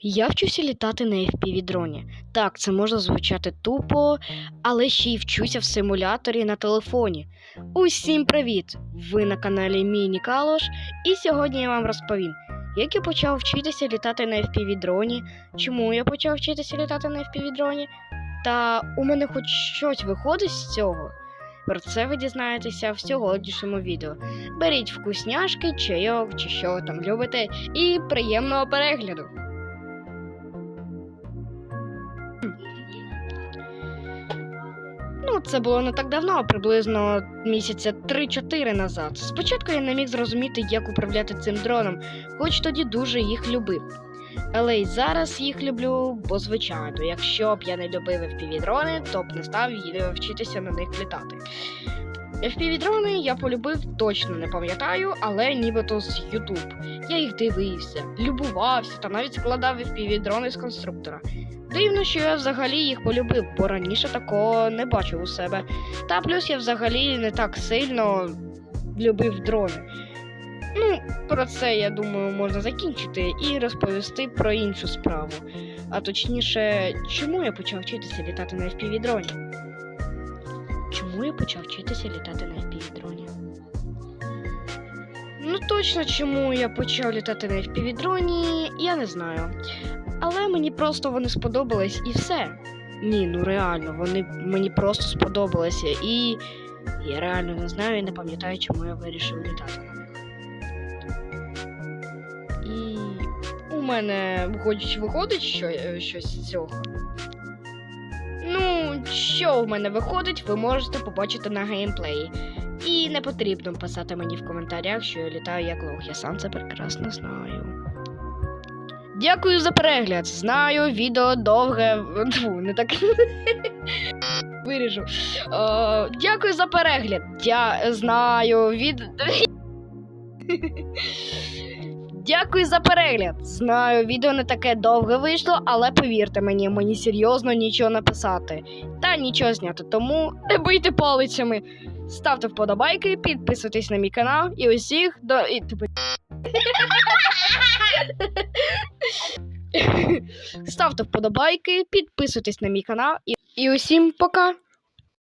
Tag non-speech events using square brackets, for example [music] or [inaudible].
Я вчуся літати на FPV-дроні. Так, це може звучати тупо, але ще й вчуся в симуляторі на телефоні. Усім привіт! Ви на каналі Міні Калош, і сьогодні я вам розповім, як я почав вчитися літати на FPV-дроні, чому я почав вчитися літати на FPV-дроні, та у мене хоч щось виходить з цього. Про це ви дізнаєтеся в сьогоднішньому відео. Беріть вкусняшки, чайок чи що ви там любите, і приємного перегляду! Ну, це було не так давно, приблизно місяця 3-4 назад. Спочатку я не міг зрозуміти, як управляти цим дроном, хоч тоді дуже їх любив. Але й зараз їх люблю, бо звичайно, якщо б я не любив FPV-дрони, то б не став вчитися на них літати. FPV-дрони я полюбив, точно не пам'ятаю, але нібито з YouTube. Я їх дивився, любувався та навіть складав FPV-дрони з конструктора. Дивно, що я взагалі їх полюбив, бо раніше такого не бачив у себе. Та плюс я взагалі не так сильно любив дрони. Ну, про це, я думаю, можна закінчити і розповісти про іншу справу. А точніше, чому я почав вчитися літати на FPV-дроні? Чому я почав вчитися літати на FPV-дроні? Ну, точно, чому я почав літати на FPV-дроні, я не знаю. Але мені просто вони сподобались і все. Ні, ну реально, вони мені просто сподобалися. І я реально не знаю і не пам'ятаю, чому я вирішив літати на них. І у мене хоч виходить що, е, щось з цього. Що в мене виходить, ви можете побачити на геймплеї. І не потрібно писати мені в коментарях, що я літаю як лох. Я сам це прекрасно знаю. Дякую за перегляд. Знаю, відео довге. [laughs] Фу, не так. [laughs] Виріжу. Е, дякую за перегляд. Я знаю від. [laughs] Дякую за перегляд. Знаю, відео не таке довге вийшло, але повірте мені, мені серйозно нічого написати та нічого зняти. Тому не бийте палицями. Ставте вподобайки, підписуйтесь на мій канал і усіх до. І, типу... [laughs] Ставте вподобайки, підписуйтесь на мій канал і, і усім пока!